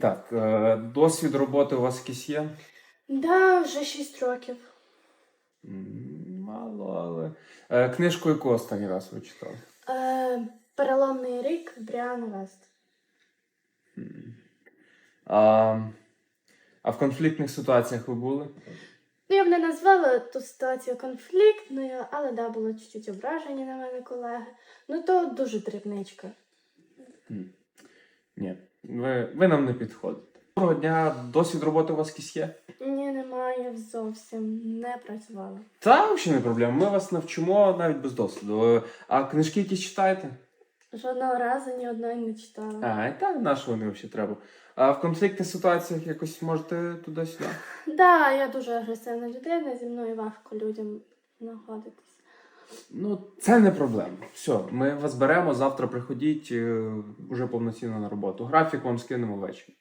Так, е, досвід роботи у вас якийсь є? Да, вже 6 років. М, Мало, але. Е, Книжку яку останній раз ви читали? Е, переломний рік Бріан Вест. А, а в конфліктних ситуаціях ви були? Ну, я б не назвала ту ситуацію конфліктною, але да, було чуть-чуть ображені на мене колеги. Ну то дуже дрібничка. Ні. Ви, ви нам не підходите. Доброго дня, досвід роботи у вас якийсь є? Ні, немає зовсім. Не працювала. Та взагалі не проблема. Ми вас навчимо навіть без досвіду. Е, А книжки якісь читаєте? Жодного разу ні одної не читала. А, і так, на що вони взагалі треба? А в конфліктних ситуаціях якось можете туди-сюди? Да, я дуже агресивна людина, зі мною важко людям знаходитись. Ну, це не проблема. Все, ми вас беремо, завтра приходіть е, уже повноцінно на роботу. Графік вам скинемо ввечері.